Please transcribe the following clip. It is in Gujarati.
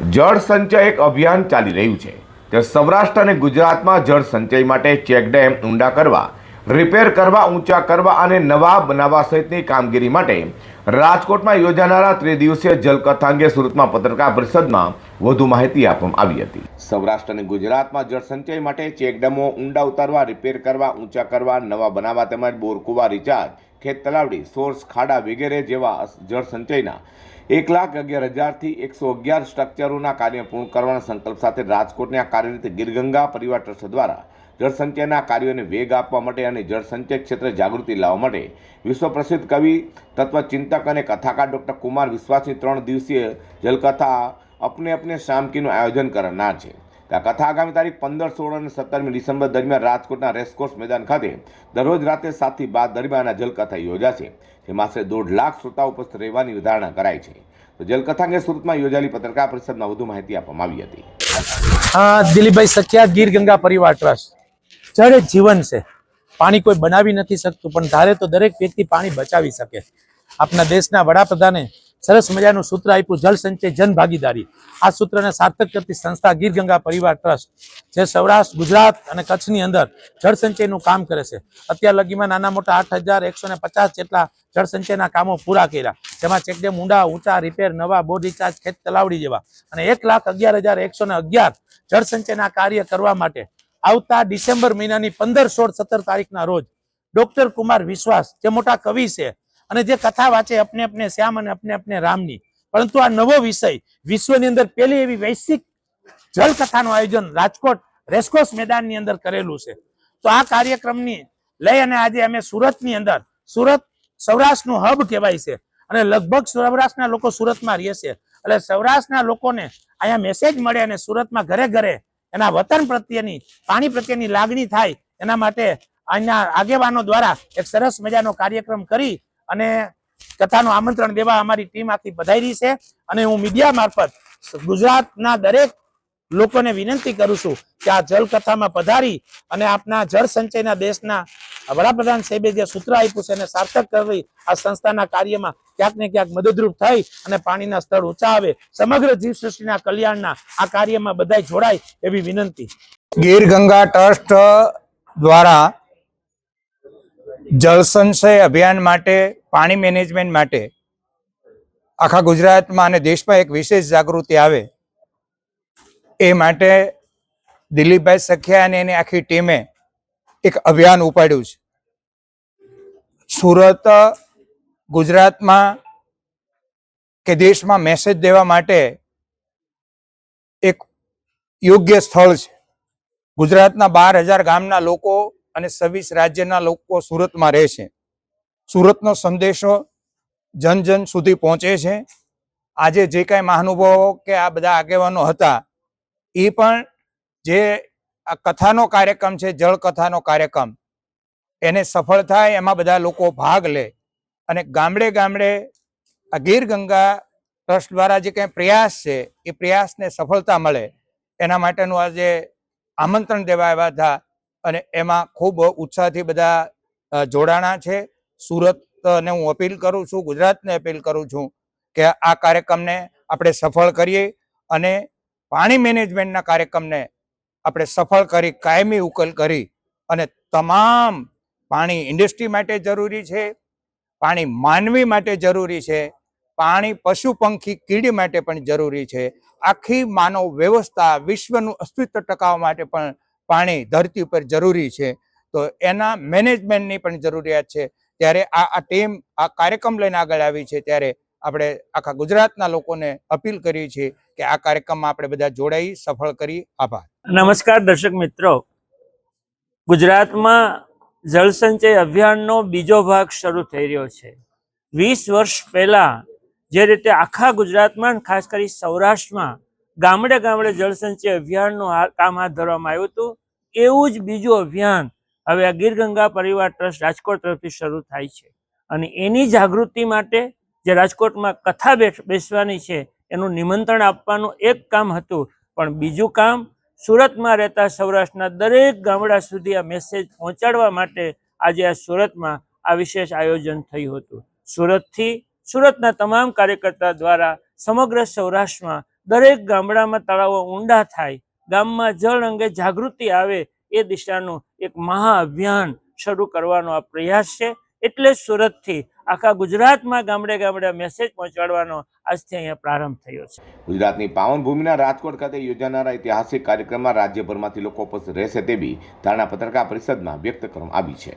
જળ સંચય એક અભિયાન ચાલી રહ્યું છે. તે સૌરાષ્ટ્ર અને ગુજરાતમાં જળ સંચય માટે ચેક ડેમ ઊંડા કરવા, રિપેર કરવા, ઊંચા કરવા અને નવા બનાવવા સહિતની કામગીરી માટે રાજકોટમાં યોજાનારા ત્રિદિવસીય જલકથા અંગે સુરતમાં પત્રકાર પરિષદમાં વધુ માહિતી આપવામાં આવી હતી. સૌરાષ્ટ્ર અને ગુજરાતમાં જળ સંચય માટે ચેકડેમો ઊંડા ઉતારવા રિપેર કરવા, ઊંચા કરવા, નવા બનાવવા તેમજ બોરકુવા રિચાર્જ ખેત તલાવડી સોર્સ ખાડા વગેરે જેવા જળ સંચયના એક લાખ અગિયાર હજારથી એકસો અગિયાર સ્ટ્રક્ચરોના કાર્ય પૂર્ણ કરવાના સંકલ્પ સાથે રાજકોટના કાર્યરત ગીરગંગા પરિવાર ટ્રસ્ટ દ્વારા જળસંચયના કાર્યોને વેગ આપવા માટે અને જળસંચય ક્ષેત્રે જાગૃતિ લાવવા માટે વિશ્વ પ્રસિદ્ધ કવિ, તત્વચિંતક અને કથાકાર ડૉક્ટર કુમાર વિશ્વાસની ત્રણ દિવસીય જલકથા અપને અપને શામકીનું આયોજન કરનાર છે આ કથા આગામી તારીખ પંદર સોળ અને સત્તરમી ડિસેમ્બર દરમિયાન રાજકોટના રેસકોર્સ મેદાન ખાતે દરરોજ રાતે સાતથી બાર દરમિયાન આ જલકથા યોજાશે, જેમાં આશરે દોઢ લાખ શ્રોતા ઉપસ્થિત રહેવાની ધારણા કરાઈ છે. તો જલકથા અંગે સુરતમાં યોજાયેલી પત્રકાર પરિષદમાં વધુ માહિતી આપવામાં આવી હતી. હા દિલીપભાઈ સખ્યા, ગીર ગંગા પરિવાર ટ્રસ્ટ. જળ જીવન છે. પાણી કોઈ બનાવી નથી શકતું, પણ ધારે તો દરેક વ્યક્તિ પાણી બચાવી શકે. આપના દેશના વડાપ્રધાને સરસ મજાનું સૂત્ર આપ્યું જળ સંચય, જન ભાગીદારી. આ સૂત્રને સાર્થક કરતી સંસ્થા ગીર ગંગા પરિવાર ટ્રસ્ટ, જે સૌરાષ્ટ્ર, ગુજરાત અને કચ્છની અંદર જળ સંચયનું કામ કરે છે. અત્યાર લગીમાં નાના મોટા આઠ જેટલા જળ સંચયના કામો પૂરા કર્યા. જેમાં ચેકડેમ ઊંડા, ઊંચા રિપેર નવા બોર રિચાર્જ ખેત તલાવડી જેવા અને એક લાખ અગિયાર હજાર એકસો ને અગિયાર જળ સંચયના કાર્ય કરવા માટે આવતા ડિસેમ્બર મહિનાની પંદર સોળ સત્તર તારીખના રોજ ડોક્ટર કુમાર વિશ્વાસ, જે મોટા કવિ છે અને જે કથા વાંચે અપને અપને શ્યામ અને અપને અપને રામની. પરંતુ આ નવો વિષય વિશ્વની અંદર પહેલી એવી વૈશ્વિક જળ કથાનું આયોજન રાજકોટ રેસકોર્સ મેદાનની અંદર કરેલું છે. તો આ કાર્યક્રમની લઈ અને આજે અમે સુરતની અંદર, સુરત સૌરાષ્ટ્રનું હબ કહેવાય છે. અને લગભગ સૌરાષ્ટ્રના લોકો સુરતમાં રહે છે. એટલે સૌરાષ્ટ્રના લોકોને અહીંયા મેસેજ મળે અને સુરતમાં ઘરે ઘરે એના વતન પ્રત્યેની, પાણી પ્રત્યેની લાગણી થાય એના માટે અહીંના આગેવાનો દ્વારા એક સરસ મજાનો કાર્યક્રમ કરી અને કથાનું આમંત્રણ દેવા અમારી ટીમ આખી પધારી છે. અને હું મીડિયા મારફત ગુજરાતના દરેક લોકોને વિનંતી કરું છું કે આ જલ કથામાં પધારી અને આપના જળ સંચયના દેશના વડાપ્રધાન સાહેબે જે સૂત્ર આપ્યું છે એને સાર્થક કરવી આ સંસ્થાના કાર્યમાં ક્યાંક ને ક્યાંક મદદરૂપ થઈ અને પાણીના સ્તર ઊંચા આવે. સમગ્ર જીવસૃષ્ટિના કલ્યાણના આ કાર્યમાં બધા જોડાય એવી વિનંતી. ગીર ગંગા ટ્રસ્ટ દ્વારા જળ સંચય અભિયાન માટે પાણી મેનેજમેન્ટ માટે આખા ગુજરાતમાં અને દેશમાં એક વિશેષ જાગૃતિ આવે એ માટે દિલીપભાઈ સખિયા અને એની આખી ટીમે એક અભિયાન ઉપાડ્યું છે. સુરત, ગુજરાતમાં કે દેશમાં મેસેજ દેવા માટે એક યોગ્ય સ્થળ છે. ગુજરાતના બાર હજાર ગામના લોકો અને છવ્વીસ રાજ્યના લોકો સુરતમાં રહે છે. સુરતનો સંદેશો જન જન સુધી પહોંચે છે. આજે જે કાંઈ મહાનુભાવો કે આ બધા આગેવાનો હતા, એ પણ જે આ કથાનો કાર્યક્રમ છે, જળ કથાનો કાર્યક્રમ, એને સફળ થાય એમાં બધા લોકો ભાગ લે અને ગામડે ગામડે આ ગીર ગંગા ટ્રસ્ટ દ્વારા જે કંઈ પ્રયાસ છે, એ પ્રયાસને સફળતા મળે. એના માટેનું આજે આમંત્રણ દેવા આવ્યા હતા અને એમાં ખૂબ ઉત્સાહથી બધા જોડાણા છે. સુરતને હું અપીલ કરું છું, ગુજરાતને અપીલ કરું છું કે આ કાર્યક્રમને આપણે સફળ કરીએ અને પાણી મેનેજમેન્ટના કાર્યક્રમને આપણે સફળ કરી, કાયમી ઉકેલ કરી અને તમામ પાણી ઇન્ડસ્ટ્રી માટે જરૂરી છે, પાણી માનવી માટે જરૂરી છે, પાણી પશુ પંખી કીડી માટે પણ જરૂરી છે. આખી માનવ વ્યવસ્થા વિશ્વનું અસ્તિત્વ ટકાવવા માટે પણ પાણી ધરતી ઉપર જરૂરી છે. તો એના મેનેજમેન્ટની પણ જરૂરિયાત છે. ત્યારે આ આ ટીમ આ કાર્યક્રમ લઈને આગળ આવી છે ત્યારે આપણે આખા ગુજરાતના લોકોને અપીલ કરી છે કે આ કાર્યક્રમમાં આપણે બધા જોડાઈ, સફળ કરી, આભાર. નમસ્કાર દર્શક મિત્રો. ગુજરાતમાં જળસંચય અભિયાનનો બીજો ભાગ શરૂ થઈ રહ્યો છે. વીસ વર્ષ પહેલા જે રીતે આખા ગુજરાતમાં ખાસ કરી સૌરાષ્ટ્રમાં ગામડે ગામડે જળસંચય અભિયાનનું કામ હાથ ધરવામાં આવ્યું હતું, એવું જ બીજું અભિયાન હવે આ ગીર ગંગા પરિવાર ટ્રસ્ટ રાજકોટ તરફથી શરૂ થાય છે. અને એની જાગૃતિ માટે જે રાજકોટમાં કથા બેસ- બેસવાની છે, એનું નિમંત્રણ આપવાનું એક કામ હતું. પણ બીજું કામ, સુરતમાં રહેતા સૌરાષ્ટ્રના દરેક ગામડા સુધી આ મેસેજ પહોંચાડવા માટે આજે આ સુરતમાં આ વિશેષ આયોજન થયું હતું. સુરતથી, સુરતના તમામ કાર્યકર્તા દ્વારા સમગ્ર સૌરાષ્ટ્રમાં દરેક ગામડામાં તળાવો ઊંડા થાય, ગામમાં જળ અંગે જાગૃતિ આવે એ દિશાનું એક મહા અભિયાન શરૂ કરવાનો આ પ્રયાસ છે. એટલે સુરતથી આખા ગુજરાતમાં ગામડે ગામડે મેસેજ પહોંચાડવાનો આજથી અહીંયા પ્રારંભ થયો છે. ગુજરાતની પાવન ભૂમિના રાજકોટ ખાતે યોજાનારા ઐતિહાસિક કાર્યક્રમમાં રાજ્યભરમાંથી લોકો ઉપસ્થિત રહેશે તેવી ધારણા પત્રકાર પરિષદમાં વ્યક્ત કરવામાં આવી છે.